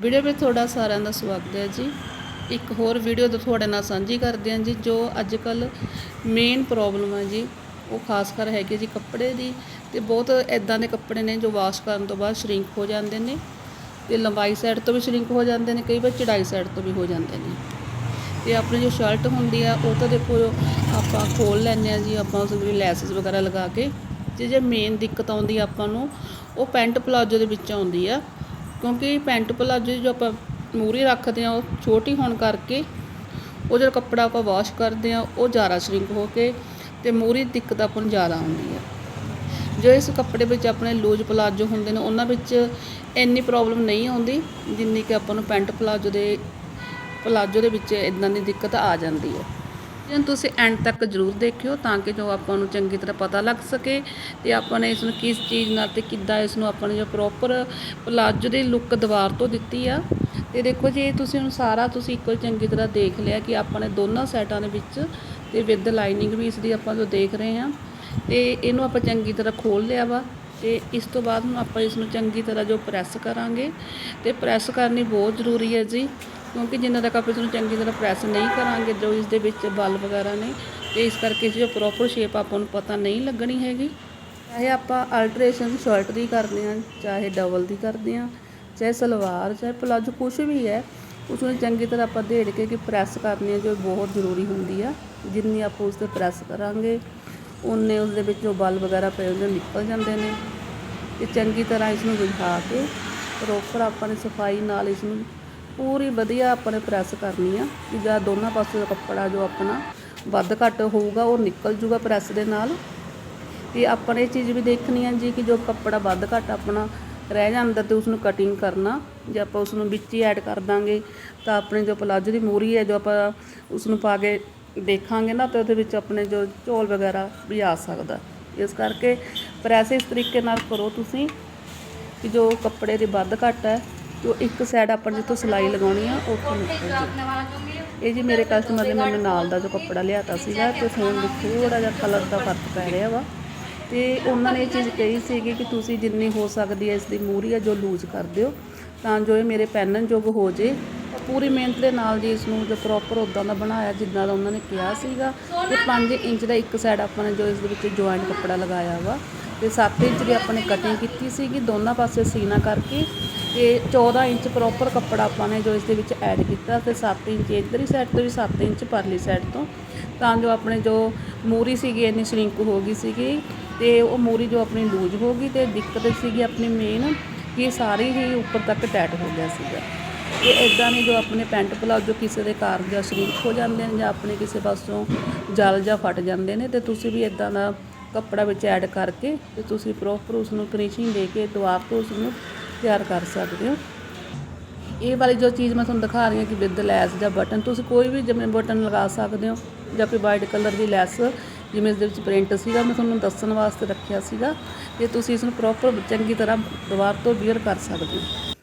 Video ਵਿੱਚ ਤੁਹਾਡਾ ਸਾਰਿਆਂ ਦਾ ਸਵਾਗਤ ਹੈ ਜੀ। ਇੱਕ ਹੋਰ ਵੀਡੀਓ ਤੁਹਾਡੇ ਨਾਲ ਸਾਂਝੀ ਕਰਦੇ ਹਾਂ ਜੀ, ਜੋ ਅੱਜ ਕੱਲ ਮੇਨ ਪ੍ਰੋਬਲਮ ਹੈ ਜੀ। ਉਹ ਖਾਸ ਕਰ ਹੈਗੀ ਜੀ ਕੱਪੜੇ ਦੀ ਤੇ ਬਹੁਤ ਐਦਾਂ ਦੇ ਕੱਪੜੇ ਨੇ ਜੋ ਵਾਸ਼ ਕਰਨ ਤੋਂ ਬਾਅਦ ਸ਼ਰਿੰਕ ਹੋ ਜਾਂਦੇ ਨੇ ਤੇ ਲੰਬਾਈ ਸਾਈਡ ਤੋਂ ਵੀ ਸ਼ਰਿੰਕ ਹੋ ਜਾਂਦੇ ਨੇ, ਕਈ ਵਾਰ ਚੜਾਈ ਸਾਈਡ ਤੋਂ ਵੀ ਹੋ ਜਾਂਦੇ ਨੇ। ਤੇ ਆਪਣੀ ਜੋ ਸ਼ਰਟ ਹੁੰਦੀ ਆ ਉਹ ਤਾਂ ਦੇਖੋ ਆਪਾਂ ਖੋਲ ਲੈਂਦੇ ਆ ਜੀ, ਆਪਾਂ ਉਸ ਵਿੱਚ ਲੈਸਸ ਵਗੈਰਾ ਲਗਾ ਕੇ। ਤੇ ਜੇ ਮੇਨ ਦਿੱਕਤ ਆਉਂਦੀ ਆਪਾਂ ਨੂੰ, ਉਹ ਪੈਂਟ ਪਲਾਜੋ ਦੇ ਵਿੱਚ ਆਉਂਦੀ ਆ। ਕਿਉਂਕਿ ਪੈਂਟ ਪਲਾਜੋ ਜੋ ਆਪਾਂ ਮੂਰੀ ਰੱਖਦੇ ਆ ਉਹ ਛੋਟੀ ਹੋਣ ਕਰਕੇ ਉਹ ਜਿਹੜਾ ਕੱਪੜਾ ਆਪਾਂ ਵਾਸ਼ ਕਰਦੇ ਆ ਉਹ ਜ਼ਿਆਦਾ ਸ਼ਰਿੰਕ ਹੋ ਕੇ ਤੇ ਮੂਰੀ ਦਿੱਕਤ ਆਪਾਂ ਨੂੰ ਜ਼ਿਆਦਾ ਆਉਂਦੀ ਹੈ। ਜੋ ਇਸ ਕੱਪੜੇ ਵਿੱਚ ਆਪਣੇ ਲੂਜ ਪਲਾਜੋ ਹੁੰਦੇ ਨੇ, ਉਹਨਾਂ ਵਿੱਚ ਇੰਨੀ ਪ੍ਰੋਬਲਮ ਨਹੀਂ ਆਉਂਦੀ ਜਿੰਨੀ ਕਿ ਆਪਾਂ ਨੂੰ ਪੈਂਟ ਪਲਾਜੋ ਦੇ ਪਲਾਜੋ ਦੇ ਵਿੱਚ ਇਦਾਂ ਦੀ ਦਿੱਕਤ ਆ ਜਾਂਦੀ ਹੈ। ਜਿਹਨੂੰ ਤੁਸੀਂ ਐਂਡ ਤੱਕ ਜ਼ਰੂਰ ਦੇਖਿਓ ਤਾਂ ਕਿ ਜੋ ਆਪਾਂ ਨੂੰ ਚੰਗੀ ਤਰ੍ਹਾਂ ਪਤਾ ਲੱਗ ਸਕੇ ਤੇ ਆਪਾਂ ਨੇ ਇਸ ਨੂੰ ਕਿਸ ਚੀਜ਼ ਨਾਲ ਤੇ ਕਿੱਦਾਂ ਇਸ ਨੂੰ ਆਪਾਂ ਨੇ ਜੋ ਪ੍ਰੋਪਰ ਪਲਾਜੋ ਦੀ ਲੁੱਕ ਦੀਵਾਰ ਤੋਂ ਦਿੱਤੀ ਆ। ਤੇ ਦੇਖੋ ਜੀ, ਇਹ ਤੁਸੀਂ ਹੁਣ ਸਾਰਾ ਤੁਸੀਂ ਇੱਕੋ ਚੰਗੀ ਤਰ੍ਹਾਂ ਦੇਖ ਲਿਆ ਕਿ ਆਪਾਂ ਨੇ ਦੋਨਾਂ ਸੈਟਾਂ ਦੇ ਵਿੱਚ ਤੇ ਵਿਦ ਲਾਈਨਿੰਗ ਵੀ ਇਸ ਦੀ ਆਪਾਂ ਜੋ ਦੇਖ ਰਹੇ ਹਾਂ। ਤੇ ਇਹਨੂੰ ਆਪਾਂ ਚੰਗੀ ਤਰ੍ਹਾਂ ਖੋਲ ਲਿਆ ਵਾ। ਤੇ ਇਸ ਤੋਂ ਬਾਅਦ ਹੁਣ ਆਪਾਂ ਇਸ ਨੂੰ ਚੰਗੀ ਤਰ੍ਹਾਂ ਜੋ ਪ੍ਰੈਸ ਕਰਾਂਗੇ ਤੇ ਪ੍ਰੈਸ ਕਰਨੀ ਬਹੁਤ ਜ਼ਰੂਰੀ ਹੈ ਜੀ, ਕਿਉਂਕਿ ਜਿੰਨਾ ਤੱਕ ਆਪਾਂ ਇਸ ਨੂੰ ਚੰਗੀ ਤਰ੍ਹਾਂ ਪ੍ਰੈਸ ਨਹੀਂ ਕਰਾਂਗੇ, ਜੋ ਇਸ ਦੇ ਵਿੱਚ ਬਲ ਵਗੈਰਾ ਨੇ, ਤੇ ਇਸ ਕਰਕੇ ਜੋ ਪ੍ਰੋਪਰ ਸ਼ੇਪ ਆਪਾਂ ਨੂੰ ਪਤਾ ਨਹੀਂ ਲੱਗਣੀ ਹੈਗੀ। ਚਾਹੇ ਆਪਾਂ ਅਲਟਰੇਸ਼ਨ ਸ਼ਰਟ ਦੀ ਕਰਦੇ ਹਾਂ, ਚਾਹੇ ਡਬਲ ਦੀ ਕਰਦੇ ਹਾਂ, ਚਾਹੇ ਸਲਵਾਰ, ਚਾਹੇ ਪਲਾਜੋ ਕੁਝ ਵੀ ਹੈ, ਉਸ ਨੂੰ ਚੰਗੀ ਤਰ੍ਹਾਂ ਆਪਾਂ ਦੇੜ ਕੇ ਕਿ ਪ੍ਰੈਸ ਕਰਨੀ ਹੈ, ਜੋ ਬਹੁਤ ਜ਼ਰੂਰੀ ਹੁੰਦੀ ਆ, ਜਿੰਨੀ ਆਪਾਂ ਉਸ ਤੇ ਪ੍ਰੈਸ ਕਰਾਂਗੇ। ਉਨੇ ਉਸ ਦੇ ਵਿੱਚ ਜੋ ਬਲ ਵਗੈਰਾ ਪਏ ਹੁੰਦੇ ਨਿਕਲ ਜਾਂਦੇ ਨੇ। ਤੇ ਚੰਗੀ ਤਰ੍ਹਾਂ ਇਸ ਨੂੰ ਵਿਛਾ ਕੇ ਪ੍ਰੋਪਰ ਆਪਾਂ ਨੇ ਸਫ਼ਾਈ ਨਾਲ ਇਸ ਨੂੰ ਪੂਰੀ ਵਧੀਆ ਆਪਾਂ ਨੇ ਪ੍ਰੈਸ ਕਰਨੀ ਆ ਕਿ ਜਾਂ ਦੋਨਾਂ ਪਾਸੇ ਦਾ ਕੱਪੜਾ ਜੋ ਆਪਣਾ ਵੱਧ ਘੱਟ ਹੋਊਗਾ, ਉਹ ਨਿਕਲ ਜੂਗਾ ਪ੍ਰੈਸ ਦੇ ਨਾਲ। ਤੇ ਆਪਾਂ ਨੇ ਇਹ ਚੀਜ਼ ਵੀ ਦੇਖਣੀ ਆ ਜੀ ਕਿ ਜੋ ਕੱਪੜਾ ਵੱਧ ਘੱਟ ਆਪਣਾ ਰਹਿ ਜਾਂਦਾ ਤੇ ਉਸ ਨੂੰ ਕਟਿੰਗ ਕਰਨਾ, ਜੇ ਆਪਾਂ ਉਸ ਨੂੰ ਵਿੱਚ ਹੀ ਐਡ ਕਰ ਦਾਂਗੇ ਤਾਂ ਆਪਣੇ ਜੋ ਪਲਾਜੋ ਦੀ ਮੂਰੀ ਹੈ, ਜੋ ਆਪਾਂ ਉਸ ਨੂੰ ਪਾ ਕੇ ਦੇਖਾਂਗੇ ਨਾ, ਤਾਂ ਉਹਦੇ ਵਿੱਚ ਆਪਣੇ ਜੋ ਝੋਲ ਵਗੈਰਾ ਵੀ ਆ ਸਕਦਾ। ਇਸ ਕਰਕੇ ਪ੍ਰੈਸ ਇਸ ਤਰੀਕੇ ਨਾਲ ਕਰੋ ਤੁਸੀਂ ਕਿ ਜੋ ਕੱਪੜੇ ਦੀ ਵੱਧ ਘੱਟ ਹੈ ਜੋ ਇੱਕ ਸਾਈਡ ਆਪਾਂ ਜਿੱਥੋਂ ਸਿਲਾਈ ਲਗਾਉਣੀ ਆ ਉੱਥੋਂ ਨਿਕਲ ਜੇ ਇਹ ਜੀ ਮੇਰੇ ਕਸਟਮਰ ਨੇ ਮੈਨੂੰ ਨਾਲ ਦਾ ਜੋ ਕੱਪੜਾ ਲਿਆਤਾ ਸੀਗਾ, ਤੇ ਫੋਨ ਵਿੱਚ ਥੋੜਾ ਜਿਹਾ ਕਲਰ ਦਾ ਫ਼ਰਕ ਪੈ ਰਿਹਾ ਵਾ। ਤੇ ਉਹਨਾਂ ਨੇ ਇਹ ਚੀਜ਼ ਕਹੀ ਸੀਗੀ ਕਿ ਤੁਸੀਂ ਜਿੰਨੀ ਹੋ ਸਕਦੀ ਹੈ ਇਸ ਦੀ ਮੂਰੀ ਆ, ਜੋ ਲੂਜ਼ ਕਰ ਦਿਓ। ਤਾਂ ਜੋ ਇਹ ਮੇਰੇ ਪਹਿਨਣ ਯੋਗ ਹੋ ਜੇ ਪੂਰੀ ਮਿਹਨਤ ਦੇ ਨਾਲ ਜੀ ਇਸ ਨੂੰ ਜੋ ਪ੍ਰੋਪਰ ਉਦਾਂ ਦਾ ਬਣਾਇਆ, ਜਿੱਦਾਂ ਦਾ ਉਹਨਾਂ ਨੇ ਕਿਹਾ ਸੀਗਾ। ਤੇ 5 ਇੰਚ ਦਾ ਇੱਕ ਸਾਈਡ ਆਪਾਂ ਨੇ ਜੋ ਇਸ ਦੇ ਵਿੱਚ ਜੁਆਇੰਟ ਕੱਪੜਾ ਲਗਾਇਆ ਵਾ। ਤੇ 7 ਇੰਚ ਦੀ ਆਪਾਂ ਨੇ ਕਟਿੰਗ ਕੀਤੀ ਸੀਗੀ, ਦੋਨਾਂ ਪਾਸੇ ਸੀਨਾ ਕਰਕੇ। ਤੇ 14 ਇੰਚ ਪ੍ਰੋਪਰ ਕੱਪੜਾ ਆਪਾਂ ਨੇ ਜੋ ਇਸ ਦੇ ਵਿੱਚ ਐਡ ਕੀਤਾ ਤੇ 7 ਇੰਚ ਇਧਰਲੀ ਸਾਈਡ ਤੋਂ ਵੀ 7 ਇੰਚ ਪਰਲੀ ਸਾਈਡ ਤੋਂ। ਤਾਂ ਜੋ ਆਪਣੇ ਜੋ ਮੂਰੀ ਸੀਗੀ, ਇੰਨੀ ਸ਼ਰਿੰਕ ਹੋ ਗਈ ਸੀਗੀ। ਤੇ ਉਹ ਮੂਰੀ ਜੋ ਆਪਣੀ ਲੂਜ਼ ਹੋ ਗਈ ਤੇ ਦਿੱਕਤ ਸੀਗੀ ਆਪਣੀ ਮੇਨ ਕਿ ਇਹ ਸਾਰੀ ਹੀ ਉੱਪਰ ਤੱਕ ਟੈਟ ਹੋ ਗਿਆ ਸੀਗਾ। ਤੇ ਇਦਾਂ ਨਹੀਂ ਜੋ ਆਪਣੇ ਪੈਂਟ ਪਲਾਜੋ ਕਿਸੇ ਦੇ ਕਾਰਨ ਜਾਂ ਸ਼ਰਿੰਕ ਹੋ ਜਾਂਦੇ ਨੇ ਜਾਂ ਆਪਣੇ ਕਿਸੇ ਪਾਸੋਂ ਜਲ ਜਾਂ ਫਟ ਜਾਂਦੇ ਨੇ ਤੇ ਤੁਸੀਂ ਵੀ ਇਦਾਂ ਦਾ ਕੱਪੜਾ ਵਿੱਚ ਐਡ ਕਰਕੇ ਤੇ ਤੁਸੀਂ ਪ੍ਰੋਪਰ ਉਸ ਨੂੰ ਫਿਨਿਸ਼ਿੰਗ ਦੇ ਕੇ ਦੁਆਰ ਤੋਂ ਉਸ ਨੂੰ ਤਿਆਰ ਕਰ ਸਕਦੇ ਹੋ। ਇਹ ਵਾਲੀ ਜੋ ਚੀਜ਼ ਮੈਂ ਤੁਹਾਨੂੰ ਦਿਖਾ ਰਹੀ ਹਾਂ ਕਿ ਵਿਦ ਲੈਸ ਜਾਂ ਬਟਨ, ਤੁਸੀਂ ਕੋਈ ਵੀ ਜਿਵੇਂ ਬਟਨ ਲਗਾ ਸਕਦੇ ਹੋ ਜਾਂ ਕੋਈ ਵਾਈਟ ਕਲਰ ਦੀ ਲੈਸ, ਜਿਵੇਂ ਇਸ ਦੇ ਵਿੱਚ ਪ੍ਰਿੰਟ ਸੀਗਾ, ਮੈਂ ਤੁਹਾਨੂੰ ਦੱਸਣ ਵਾਸਤੇ ਰੱਖਿਆ ਸੀਗਾ। ਤੇ ਤੁਸੀਂ ਇਸ ਨੂੰ ਪ੍ਰੋਪਰ ਚੰਗੀ ਤਰ੍ਹਾਂ ਦੁਬਾਰ ਤੋਂ ਵੀਅਰ ਕਰ ਸਕਦੇ ਹੋ।